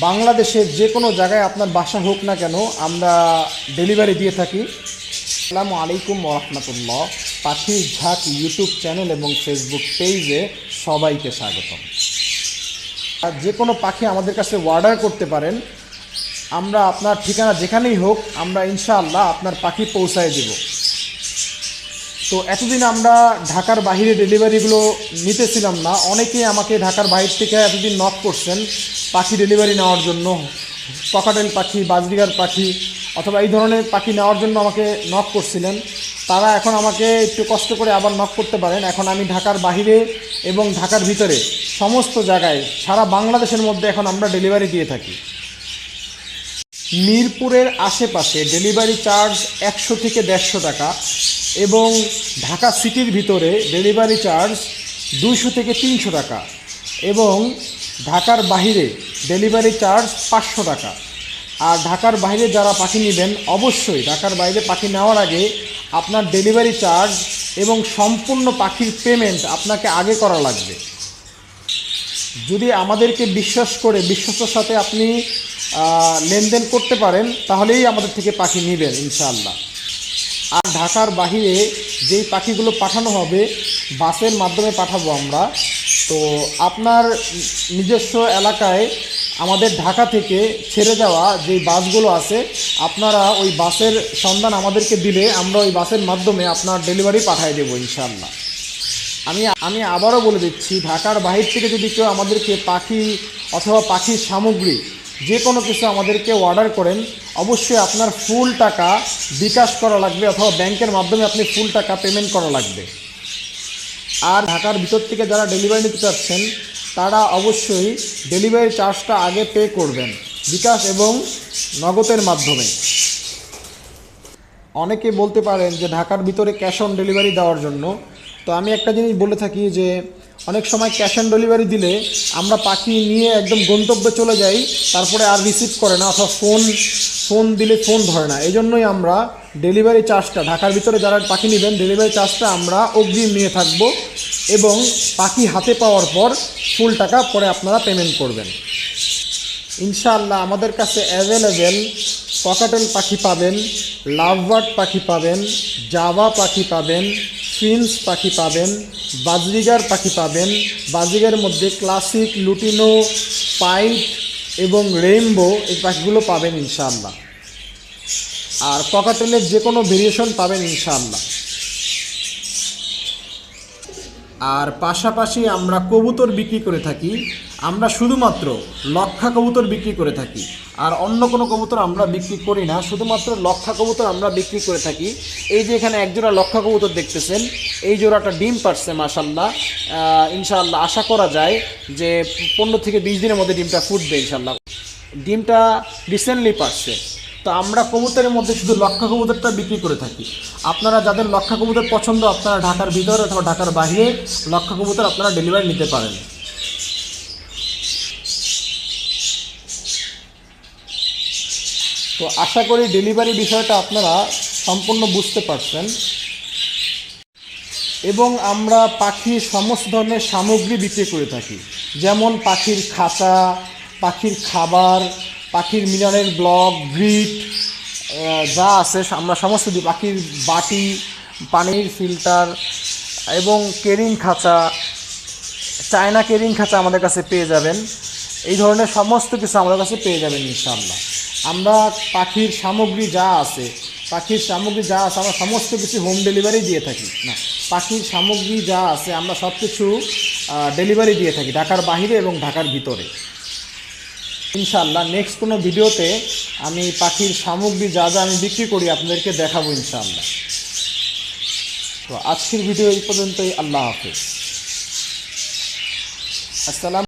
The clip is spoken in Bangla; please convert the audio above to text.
বাংলাদেশের যে কোনো জায়গায় আপনার বাসা হোক না কেন, আমরা ডেলিভারি দিয়ে থাকি। আসসালামু আলাইকুম রহমতুল্লাহ পাখির ঝাঁক ইউটিউব চ্যানেল এবং ফেসবুক পেজে সবাইকে স্বাগতম। আর যে কোনো পাখি আমাদের কাছে অর্ডার করতে পারেন। আমরা আপনার ঠিকানা যেখানেই হোক, আমরা ইনশাআল্লাহ আপনার পাখি পৌঁছায় দেব। তো এতদিন আমরা ঢাকার বাইরে ডেলিভারিগুলো নিতেছিলাম না। অনেকেই আমাকে ঢাকার বাইরে থেকে এতদিন নক করছেন, পাখি ডেলিভারি নেওয়ার জন্য। ককাটেল পাখি, বাজরিগার পাখি, অথবা এই ধরনের পাখি নেওয়ার জন্য আমাকে নক করছিলেন। তারা এখন আমাকে একটু কষ্ট করে আবার নক করতে পারেন। এখন আমি ঢাকার বাইরে এবং ঢাকার ভিতরে সমস্ত জায়গায়, সারা বাংলাদেশের মধ্যে এখন আমরা ডেলিভারি দিয়ে থাকি। মিরপুরের আশেপাশে ডেলিভারি চার্জ একশো থেকে দেড়শো টাকা। এবং ঢাকা সিটির ভিতরে ডেলিভারি চার্জ দুইশো থেকে তিনশো টাকা এবং ঢাকার বাইরে ডেলিভারি চার্জ পাঁচশো টাকা। আর ঢাকার বাইরে যারা পাখি নেবেন, অবশ্যই ঢাকার বাইরে পাখি নেওয়ার আগে আপনার ডেলিভারি চার্জ এবং সম্পূর্ণ পাখির পেমেন্ট আপনাকে আগে করা লাগবে। যদি আমাদেরকে বিশ্বাস করে বিশ্বস্তর সাথে আপনি লেনদেন করতে পারেন, তাহলেই আমাদের থেকে পাখি নেবেন, ইনশাআল্লাহ। আর ঢাকার বাহিরে যেই পাখিগুলো পাঠানো হবে, বাসের মাধ্যমে পাঠাবো আমরা। তো আপনার নিজস্ব এলাকায় আমাদের ঢাকা থেকে ছেড়ে যাওয়া যেই বাসগুলো আছে, আপনারা ওই বাসের সন্ধান আমাদেরকে দিলে আমরা ওই বাসের মাধ্যমে আপনার ডেলিভারি পাঠিয়ে দেবো ইনশাল্লাহ আমি আমি আবারও বলে দিচ্ছি, ঢাকার বাহির থেকে যদি কেউ আমাদেরকে পাখি অথবা পাখির সামগ্রী যে কোনো কিছু আমাদেরকে অর্ডার করেন, অবশ্যই আপনার ফুল টাকা বিকাশ করা লাগবে অথবা ব্যাংকের মাধ্যমে আপনি ফুল টাকা পেমেন্ট করা লাগবে। আর ঢাকার ভিতর থেকে যারা ডেলিভারি নিতে চাচ্ছেন, তারা অবশ্যই ডেলিভারি চার্জটা আগে পে করবেন, বিকাশ এবং নগদের মাধ্যমে। অনেকে বলতে পারেন যে ঢাকার ভিতরে ক্যাশ অন ডেলিভারি দেওয়ার জন্য তো আমি একটা জিনিস বলে থাকি যে অনেক সময় ক্যাশ অন ডেলিভারি দিলে আমরা পাখি নিয়ে একদম গন্তব্যে চলে যাই, তারপরে আর রিসিভ করে না অথবা ফোন ফোন দিলে ফোন ধরে না। এই জন্যই আমরা ডেলিভারি চার্জটা ঢাকার ভিতরে যারা পাখি নেবেন ডেলিভারি চার্জটা আমরা অগ্রিম নিয়ে থাকব এবং পাখি হাতে পাওয়ার পর ফুল টাকা পরে আপনারা পেমেন্ট করবেন। ইনশাআল্লাহ আমাদের কাছে অ্যাভেলেবেল ককাটেল পাখি পাবেন লাভবার্ড পাখি পাবেন জাভা পাখি পাবেন ফিন্স পাখি পাবেন, বাজরিগার পাখি পাবেন বাজরিগার মধ্যে ক্লাসিক, লুটিনো পাইট এবং রেইনবো এই পাখিগুলো পাবেন ইনশাআল্লাহ। আর ককাটেলের যে কোনো ভেরিয়েশন পাবেন ইনশাআল্লাহ। আর পাশাপাশি আমরা কবুতর বিক্রি করে থাকি। আমরা শুধুমাত্র লক্ষা কবুতর বিক্রি করে থাকি। আর অন্য কোনো কবুতর আমরা বিক্রি করি না, শুধুমাত্র লক্ষা কবুতর আমরা বিক্রি করে থাকি। এই যে এখানে একজোড়া লক্ষা কবুতর দেখতেছেন, এই জোড়াটা ডিম পারছে মাসাল্লাহ ইনশাআল্লাহ আশা করা যায় যে পনেরো থেকে বিশ দিনের মধ্যে ডিমটা ফুটবে ইনশাল্লাহ ডিমটা রিসেন্টলি পারছে। তো আমরা কবুতরের মধ্যে শুধু লক্ষা কবুতরটা বিক্রি করে থাকি। আপনারা যাদের লক্ষা কবুতর পছন্দ, আপনারা ঢাকার ভিতরে অথবা ঢাকার বাইরে লক্ষা কবুতর আপনারা ডেলিভারি নিতে পারেন। তো আশা করি ডেলিভারি বিষয়টা আপনারা সম্পূর্ণ বুঝতে পারছেন। এবং আমরা পাখির সমস্ত ধরনের সামগ্রী বিক্রি করে থাকি। যেমন পাখির খাঁচা, পাখির খাবার পাখির মিনারেল ব্লক গ্রিট যা আছে, আমরা সমস্ত দিই পাখির বাটি, পানির ফিল্টার এবং কেরিং খাঁচা, চায়না কেরিং খাঁচা আমাদের কাছে পেয়ে যাবেন। এই ধরনের সমস্ত কিছু আমাদের কাছে পেয়ে যাবেন ইনশাআল্লাহ। আমরা পাখির সামগ্রী যা আছে, পাখির সামগ্রী যা আছে, আমরা সমস্ত কিছু হোম ডেলিভারি দিয়ে থাকি। না, পাখির সামগ্রী যা আছে, আমরা সব কিছু ডেলিভারি দিয়ে থাকি, ঢাকার বাইরে এবং ঢাকার ভিতরে। ইনশাআল্লাহ নেক্সট কোনো ভিডিওতে আমি পাখির সামগ্রী যা যা আমি বিক্রি করি আপনাদেরকে দেখাবো ইনশাল্লাহ তো আজকের ভিডিও এই পর্যন্তই, আল্লাহ হাফিজ। আসসালাম